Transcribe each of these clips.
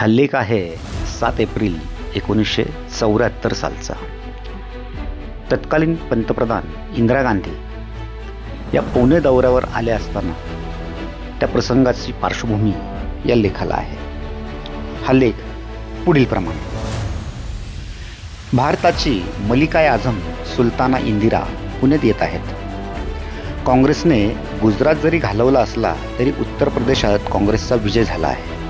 हल्लेख आहे सात एप्रिल एकोणीसशे चौऱ्याहत्तर सालचा. तत्कालीन पंतप्रधान इंदिरा गांधी या पुणे दौऱ्यावर आल्या असताना त्या प्रसंगाची पार्श्वभूमी या लेखाला आहे. हा लेख पुढील प्रमाणे. भारताची मलिकाय आझम सुलताना इंदिरा पुण्यात येत आहेत. काँग्रेसने गुजरात जरी घालवला असला तरी उत्तर प्रदेशात काँग्रेसचा विजय झाला आहे.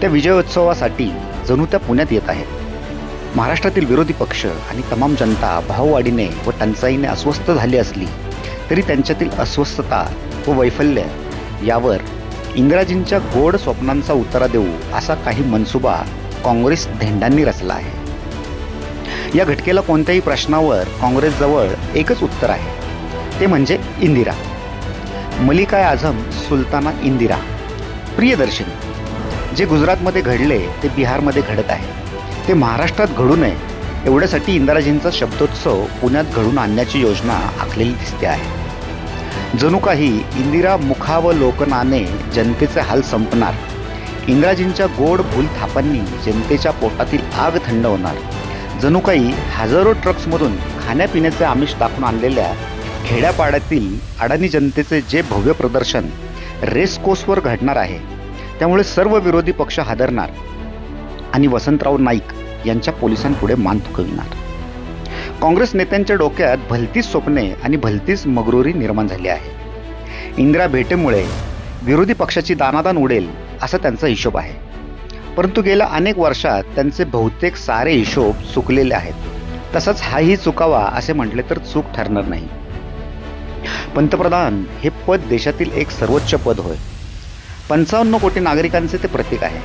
त्या विजयोत्सवासाठी जणू त्या पुण्यात येत आहेत. महाराष्ट्रातील विरोधी पक्ष आणि तमाम जनता भाववाढीने व टंचाईने अस्वस्थ झाली असली तरी त्यांच्यातील अस्वस्थता व वैफल्य यावर इंग्रजींच्या गोड स्वप्नांचा उतारा देऊ असा काही मनसुबा काँग्रेस धेंडांनी रचला आहे. या घटकेला कोणत्याही प्रश्नावर काँग्रेसजवळ एकच उत्तर आहे. ते म्हणजे इंदिरा. मलिकाय आझम सुलताना इंदिरा. प्रियदर्शनी. जे गुजरातमध्ये घडले ते बिहारमध्ये घडत आहे. ते महाराष्ट्रात घडू नये एवढ्यासाठी इंदिराजींचा शब्दोत्सव पुण्यात घडून आणण्याची योजना आखलेली दिसते आहे. जणू काही इंदिरा मुखावलोकनाने जनतेचे हाल संपणार. इंदिराजींच्या गोड भूल थापांनी जनतेच्या पोटातील आग थंड होणार. जणू काही हजारो ट्रक्समधून खाण्यापिण्याचे आमिष दाखवून आणलेल्या खेड्यापाड्यातील अडाणी जनतेचे जे भव्य प्रदर्शन रेस कोर्सवर घडणार आहे त्यामुळे सर्व विरोधी पक्ष हादरणार आणि वसंतराव नाईक यांच्या पोलिसांपुढे मान थुकविणार. काँग्रेस नेत्यांच्या डोक्यात भलतीच स्वप्ने आणि भलतीच मगरुरी निर्माण झाली आहे. इंदिरा भेटेमुळे विरोधी पक्षाची दानादान उडेल असा त्यांचा हिशोब आहे. परंतु गेल्या अनेक वर्षात त्यांचे बहुतेक सारे हिशोब चुकलेले आहेत. तसंच हाही चुकावा असे म्हटले तर चूक ठरणार नाही. पंतप्रधान हे पद देशातील एक सर्वोच्च पद होय. पंचावन्न कोटी नागरिकांचे ते प्रतीक आहे.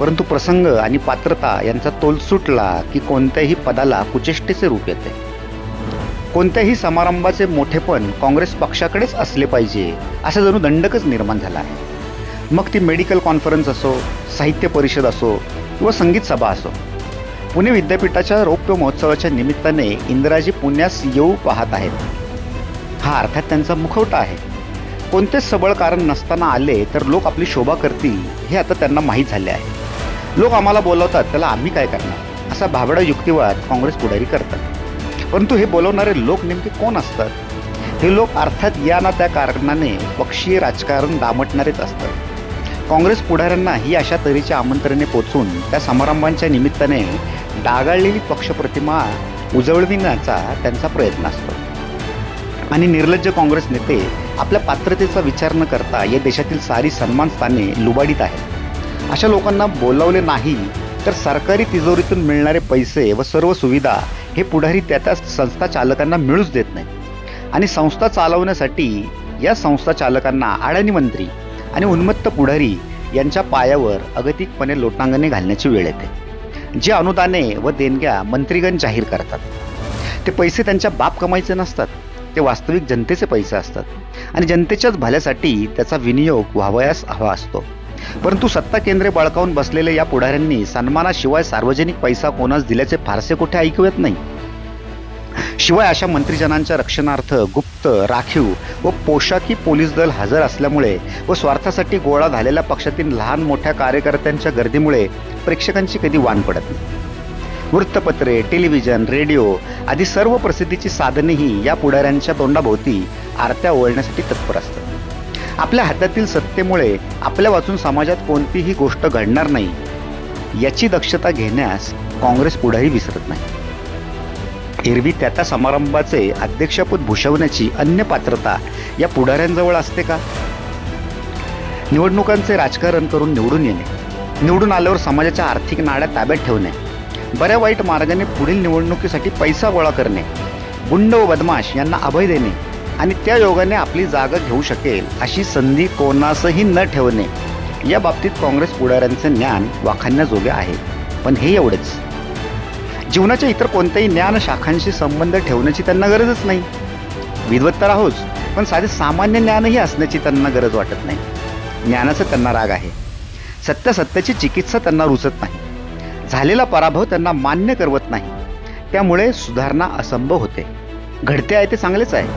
परंतु प्रसंग आणि पात्रता यांचा तोल सुटला की कोणत्याही पदाला कुचेष्टेचे रूप येते. कोणत्याही समारंभाचे मोठेपण काँग्रेस पक्षाकडेच असले पाहिजे असा जणू दंडकच निर्माण झाला आहे. मग ती मेडिकल कॉन्फरन्स असो साहित्य परिषद असो किंवा संगीत सभा असो पुणे विद्यापीठाच्या रौप्य महोत्सवाच्या निमित्ताने इंदिराजी पुण्यास येऊ पाहत आहेत. हा अर्थात त्यांचा मुखवटा आहे. कोणतेच सबळ कारण नसताना आले तर लोक आपली शोभा करतील हे आता त्यांना माहीत झाले आहे. लोक आम्हाला बोलवतात त्याला आम्ही काय करणार? असा भाबडा युक्तिवाद काँग्रेस पुढारी करतात. परंतु हे बोलवणारे लोक नेमके कोण असतात? हे लोक अर्थात या ना त्या कारणाने पक्षीय राजकारण दामटणारेच असतात. काँग्रेस पुढाऱ्यांना ही अशा तऱ्हेची आमंत्रणे पोचून त्या समारंभांच्या निमित्ताने डागाळलेली पक्षप्रतिमा उजळविण्याचा त्यांचा प्रयत्न असतो. आणि निर्लज्ज काँग्रेस नेते आपल्या पात्रतेचा विचार न करता या देशातील सारी सन्मान स्थाने लुबाडीत आहेत. अशा लोकांना बोलावले नाही तर सरकारी तिजोरीतून मिळणारे पैसे व सर्व सुविधा हे पुढारी त्या त्या संस्था चालकांना मिळूच देत नाही आणि संस्था चालवण्यासाठी या संस्था चालकांना अडाणी मंत्री आणि उन्मत्त पुढारी यांच्या पायावर अगतिकपणे लोटांगणे घालण्याची वेळ येते. जे अनुदाने व देणग्या मंत्रीगण जाहीर करतात. ते पैसे त्यांच्या बाप कमाईचे नसतात. ते वास्तविक जनतेचे पैसे असतात. आणि जनतेच्याच भल्यासाठी त्याचा विनियोग व्हावयास हवा असतो. परंतु सत्ता केंद्रे बळकावून बसलेल्या या पुढाऱ्यांनी सन्मानाशिवाय सार्वजनिक पैसा कोणास दिल्याचे फारसे कुठे ऐकू येत नाही. शिवाय अशा मंत्रीजनांच्या रक्षणार्थ गुप्त राखीव व पोशाखी पोलीस दल हजर असल्यामुळे व स्वार्थासाठी गोळा झालेल्या पक्षातील लहान मोठ्या कार्यकर्त्यांच्या गर्दीमुळे प्रेक्षकांची कधी वाण पडत नाही. वृत्तपत्रे टेलिव्हिजन रेडिओ आदी सर्व प्रसिद्धीची साधनेही या पुढाऱ्यांच्या तोंडाभोवती आरत्या ओळण्यासाठी तत्पर असतात. आपल्या हातातील सत्तेमुळे आपल्या वाचून समाजात कोणतीही गोष्ट घडणार नाही याची दक्षता घेण्यास काँग्रेस पुढारी विसरत नाही. एरवी त्या त्या समारंभाचे अध्यक्षपद भूषवण्याची अन्य पात्रता या पुढाऱ्यांजवळ असते का? निवडणुकांचे राजकारण करून निवडून येणे निवडून आल्यावर समाजाच्या आर्थिक नाड्या ताब्यात ठेवणे बऱ्या वाईट मार्गाने पुढील निवडणुकीसाठी पैसा गोळा करणे गुंड व बदमाश यांना अभय देणे आणि त्या योगाने आपली जागा घेऊ शकेल अशी संधी कोणासही न ठेवणे. या बाबतीत काँग्रेस पुढाऱ्यांचे ज्ञान वाखाणण्याजोगे आहे. पण हे एवढेच. जीवनाच्या इतर कोणत्याही ज्ञान शाखांशी संबंध ठेवण्याची त्यांना गरजच नाही. विद्वत तर आहोच पण साधे सामान्य ज्ञानही असण्याची त्यांना गरज वाटत नाही. ज्ञानाचा त्यांना राग आहे. सत्यासत्याची चिकित्सा त्यांना रुचत नाही. झालेला पराभव त्यांना मान्य करवत नाही. त्यामुळे सुधारणा असंभव होते. घडते आहे ते चांगलेच आहे.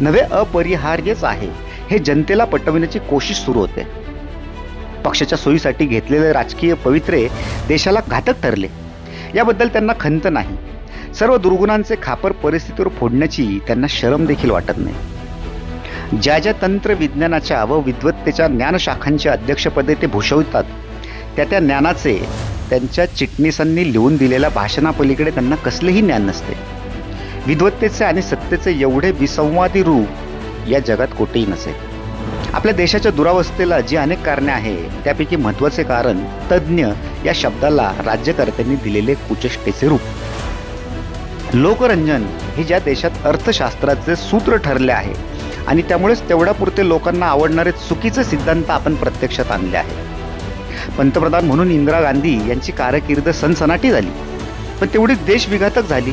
नवे अपरिहार्यच आहे. हे जनतेला पटविण्याची कोशिश सुरू होते. पक्षाच्या सोयीसाठी घेतलेले राजकीय पवित्रे देशाला घातक ठरले. याबद्दल त्यांना खंत नाही. सर्व दुर्गुणांचे खापर परिस्थितीवर फोडण्याची त्यांना शरम देखील वाटत नाही. ज्या ज्या तंत्रविज्ञानाच्या व विद्वत्तेच्या ज्ञानशाखांच्या अध्यक्षपदे ते भूषवतात त्या त्या ज्ञानाचे त्यांच्या चिटणीसांनी लिहून दिलेल्या भाषणापलीकडे त्यांना कसलेही ज्ञान नसते. विद्वत्तेचे आणि सत्तेचे एवढे विसंवादी रूप या जगात कुठेही नसेल आपल्या देशाच्या दुरावस्थेला जी अनेक कारणे आहे त्यापैकी महत्त्वाचे कारण तज्ज्ञ या शब्दाला राज्यकर्त्यांनी दिलेले कुचेष्टेचे रूप. लोकरंजन हे ज्या देशात अर्थशास्त्राचे सूत्र ठरले आहे आणि त्यामुळेच तेवढ्यापुरते लोकांना आवडणारे चुकीचे सिद्धांत आपण प्रत्यक्षात आणले आहे पंतप्रधान म्हणून इंदिरा गांधी यांची कारकीर्द सनसनाटी झाली. पण तेवढी देशविघातक झाली.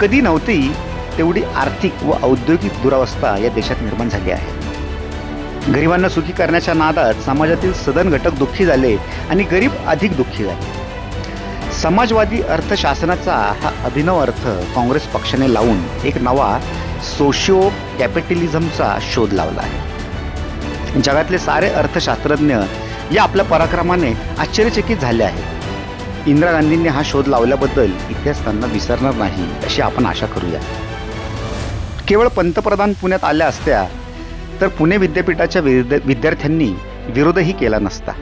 कधी नव्हती तेवढी आर्थिक व औद्योगिक दुरावस्था या देशात निर्माण झाली आहे. गरिबांना सुखी करण्याच्या नादात समाजातील सदन घटक दुःखी झाले आणि गरीब अधिक दुःखी झाले. समाजवादी अर्थशासनाचा हा अभिनव अर्थ काँग्रेस पक्षाने लावून एक नवा सोशिओ कॅपिटलिझमचा शोध लावला आहे. जगातले सारे अर्थशास्त्रज्ञ या आपल्या पराक्रमाने आश्चर्यचकित झाले आहे. इंदिरा गांधींनी हा शोध लावल्याबद्दल इतिहास त्यांना विसरणार नाही अशी आपण आशा करूया. केवळ पंतप्रधान पुण्यात आल्या असत्या तर पुणे विद्यापीठाच्या विद्या विद्यार्थ्यांनी विरोधही केला नसता.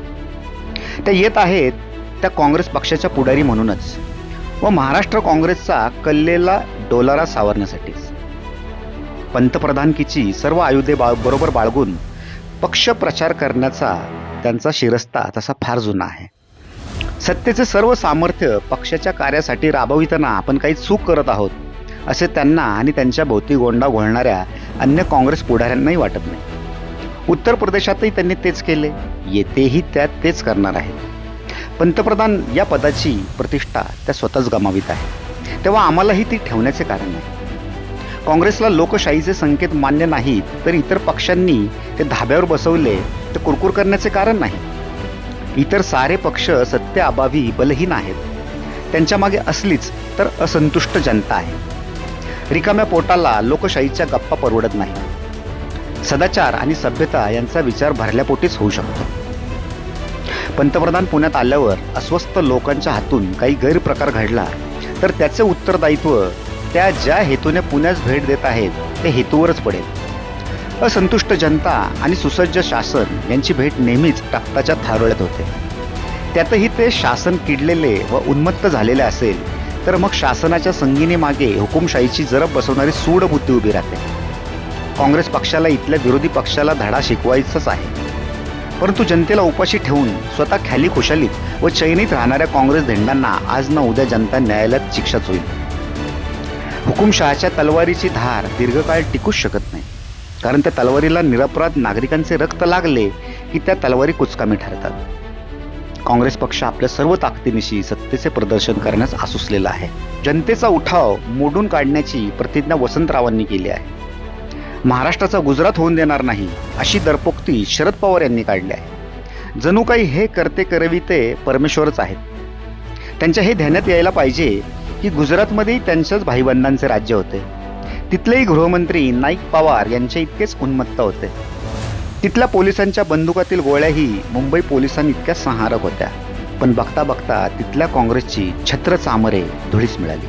त्या येत आहेत त्या काँग्रेस पक्षाच्या पुढारी म्हणूनच व महाराष्ट्र काँग्रेसचा कल्लेला डोलारा सावरण्यासाठीच पंतप्रधानकीची सर्व आयुधे बाळ बरोबर बाळगून पक्ष प्रचार करण्याचा त्यांचा शिरस्ता तसा फार जुना आहे. सत्तेचे सर्व सामर्थ्य पक्षाच्या कार्यासाठी राबविताना आपण काही चूक करत आहोत असे त्यांना आणि त्यांच्या भोवती गोंडा घोळणाऱ्या अन्य काँग्रेस पुढाऱ्यांनाही वाटत नाही. उत्तर प्रदेशातही त्यांनी तेच केले येथेही त्या तेच करणार आहेत. पंतप्रधान या पदाची प्रतिष्ठा त्या स्वतःच गमावित आहे. तेव्हा आम्हालाही ती ठेवण्याचे कारण नाही. काँग्रेसला लोकशाहीचे संकेत मान्य नाहीत तर इतर पक्षांनी ते धाब्यावर बसवले ते कुरकुर करण्याचे कारण नाही. इतर सारे पक्ष सत्तेअभावी बलहीन आहेत. त्यांच्या मागे असलीच तर असंतुष्ट जनता आहे. रिकाम्या पोटाला लोकशाहीच्या गप्पा परवडत नाही. सदाचार आणि सभ्यता यांचा विचार भरल्यापोटीच होऊ शकतो. पंतप्रधान पुण्यात आल्यावर अस्वस्थ लोकांच्या हातून काही गैरप्रकार घडला तर त्याचे उत्तरदायित्व त्या ज्या हेतूने पुण्यास भेट देत आहेत ते हेतूवरच पडेल. असंतुष्ट जनता आणि सुसज्ज शासन यांची भेट नेहमीच टाकताच्या थारोळ्यात होते. त्यातही ते शासन किडलेले व उन्मत्त झालेले असेल तर मग शासनाच्या संगीने मागे हुकुमशाहीची जरब बसवणारी सूडबुद्धी उभी राहते. काँग्रेस पक्षाला इथल्या विरोधी पक्षाला धडा शिकवायचाच आहे. परंतु जनतेला उपाशी ठेवून स्वतः खाली खुशालीत व चैनीत राहणाऱ्या काँग्रेस धेंडांना आज ना उद्या जनता न्यायालयात शिक्षाच होईल. हुकुमशहाच्या तलवारीची धार दीर्घकाळ टिकूच शकत नाही. कारण त्या तलवारीला निरपराध नागरिकांचे रक्त लागले की त्या तलवारी कुचकामी ठरतात. काँग्रेस पक्ष आपल्या सर्व ताकदीनिशी सत्तेचे प्रदर्शन करण्यास आसुसलेला आहे. जनतेचा उठाव मोडून काढण्याची प्रतिज्ञा वसंतरावांनी केली आहे. महाराष्ट्राचा गुजरात होऊन देणार नाही अशी दरपोक्ती शरद पवार यांनी काढली आहे. जणू काही हे करते करविते परमेश्वरच आहेत. त्यांच्या हे ध्यानात यायला पाहिजे की गुजरातमध्येही त्यांच्याच भाईबंधांचे राज्य होते. तिथलेही गृहमंत्री नाईक पवार यांच्या इतकेच उन्मत्त होते. तिथल्या पोलिसांच्या बंदुकातील गोळ्याही मुंबई पोलिसांइतक्या संहारक होत्या. पण बघता बघता तिथल्या काँग्रेसची छत्र चामरे धुळीस मिळाली.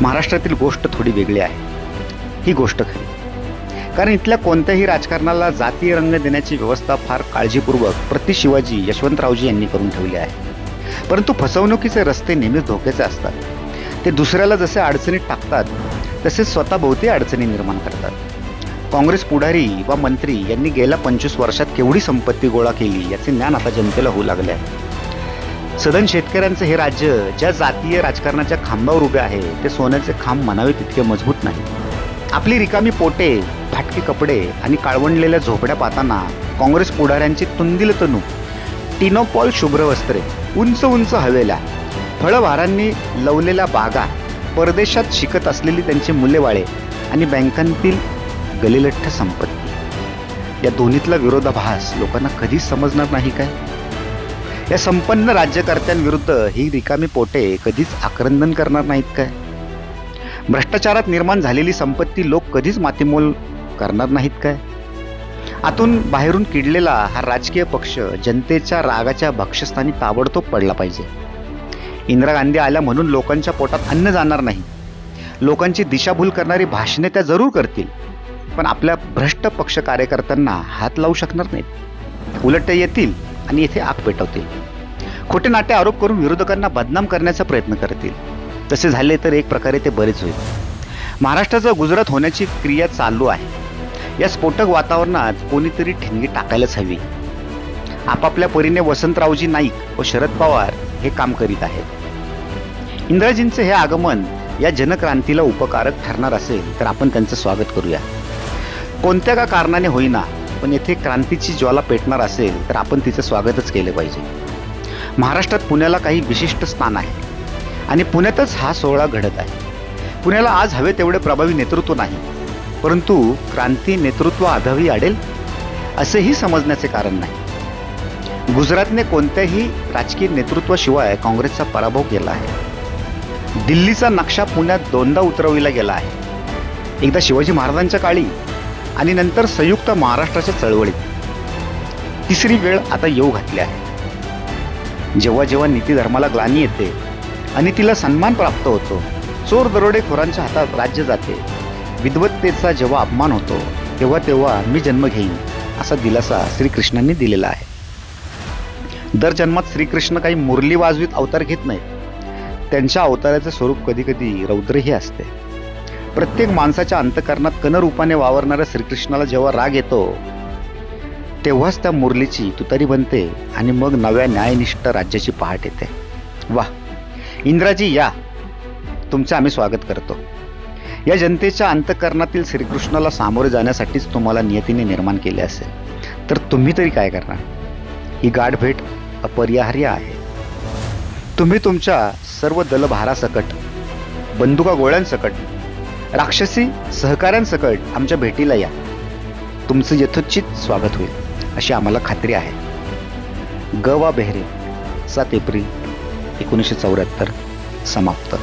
महाराष्ट्रातील गोष्ट थोडी वेगळी आहे. ही गोष्ट खरी. कारण इथल्या कोणत्याही राजकारणाला जातीय रंग देण्याची व्यवस्था फार काळजीपूर्वक प्रति शिवाजी यशवंतरावजी यांनी करून ठेवली आहे. परंतु फसवणुकीचे रस्ते नेहमीच धोक्याचे असतात. ते दुसऱ्याला जसे अडचणीत टाकतात तसेच स्वतःभोवती अडचणी निर्माण करतात. काँग्रेस पुढारी व मंत्री यांनी गेल्या पंचवीस वर्षात केवढी संपत्ती गोळा केली याचे ज्ञान आता जनतेला होऊ लागले आहे. सदन शेतकऱ्यांचं हे राज्य ज्या जातीय राजकारणाच्या खांबावर उभे आहे ते सोन्याचे खांब म्हणावे तितके मजबूत नाही. आपली रिकामी पोटे फाटके कपडे आणि काळवंडलेल्या झोपड्या पाहताना काँग्रेस पुढाऱ्यांची तुंदिल तनू टिनोपॉल शुभ्र वस्त्रे उंच उंच हवेल्या फळभारांनी लवलेल्या बागा परदेशात शिकत असलेली त्यांचे मुलेवाळे आणि बँकांतील गलिलठ्ठ संपत्ती. या दोन्हीतला विरोधाभास लोकांना कधीच समजणार नाही काय? या संपन्न राज्यकर्त्यांविरुद्ध ही रिकामी पोटे कधीच आक्रंदन करणार नाहीत काय? भ्रष्टाचारात निर्माण झालेली संपत्ती लोक कधीच मातीमोल करणार नाहीत काय? आतून बाहेरून किडलेला हा राजकीय पक्ष जनतेच्या रागाच्या भक्षस्थानी ताबडतोब पडला पाहिजे. इंदिरा गांधी आल्या म्हणून लोकांच्या पोटात अन्न जाणार नाही. लोकांची दिशाभूल करणारी भाषणे त्या जरूर करतील. पण आपल्या भ्रष्ट पक्ष कार्यकर्त्यांना हात लावू शकणार नाहीत. उलट ते येतील आणि येथे आग पेटवतील. खोटे नाटे आरोप करून विरोधकांना बदनाम करण्याचा प्रयत्न करतील. तसे झाले तर एक प्रकारे ते बरेच होईल. महाराष्ट्राचं गुजरात होण्याची क्रिया चालू आहे. या स्फोटक वातावरणात कोणीतरी ठिणगी टाकायलाच हवी. आपापल्या परीने वसंतरावजी नाईक व शरद पवार हे काम करीत आहेत. इंदिराजींचे हे आगमन या जनक्रांतीला उपकारक ठरणार असेल तर आपण त्यांचं स्वागत करूया. कोणत्या का कारणाने होईना पण येथे क्रांतीची ज्वाला पेटणार असेल तर आपण तिचं स्वागतच केले पाहिजे. महाराष्ट्रात पुण्याला काही विशिष्ट स्थान आहे आणि पुण्यातच हा सोहळा घडत आहे. पुण्याला आज हवे तेवढे प्रभावी नेतृत्व नाही परंतु क्रांती नेतृत्व आधावी आडेल असेही समजण्याचे कारण नाही. गुजरातने कोणत्याही राजकीय नेतृत्वाशिवाय काँग्रेसचा पराभव केला आहे. दिल्लीचा नक्षा पुण्यात दोनदा उतरविला गेला आहे. एकदा शिवाजी महाराजांच्या काळी आणि नंतर संयुक्त महाराष्ट्राच्या चळवळीत. तिसरी वेळ आता येऊ घातली आहे. जेव्हा जेव्हा नीतीधर्माला ग्लानी येते आणि तिला सन्मान प्राप्त होतो चोर दरोडेखोरांच्या हातात राज्य जाते. विद्वत्तेचा जेव्हा अपमान होतो तेव्हा तेव्हा मी जन्म घेईन असा दिलासा श्रीकृष्णांनी दिलेला आहे. दर जन्मात श्रीकृष्ण काही मुरली वाजवीत अवतार घेत नाहीत त्यांच्या अवताराचे स्वरूप कधी कधी रौद्रही असते. प्रत्येक माणसाच्या अंतकरणात कनरूपाने वावरणाऱ्या श्रीकृष्णाला जेव्हा राग येतो तेव्हाच त्या मुरलीची तुतारी बनते आणि मग नव्या न्यायनिष्ठ राज्याची पहाट येते. वा इंद्राजी या! तुमचं आम्ही स्वागत करतो. या जनतेच्या अंतकरणातील श्रीकृष्णाला सामोरे जाण्यासाठीच तुम्हाला नियतीने निर्माण केले असेल. तर तुम्ही तरी काय करणार? ही गाठ भेट अपरिहार्य आहे. तुम्ही तुमच्या सर्व दलभारासकट बंदुका गोळ्यांसकट राक्षसी सहकाऱ्यांसकट आमच्या भेटीला या. तुमचं यथोचित स्वागत होईल अशी आम्हाला खात्री आहे. ग वा बेहरे सात एप्रिल एकोणीसशे चौऱ्याहत्तर समाप्त.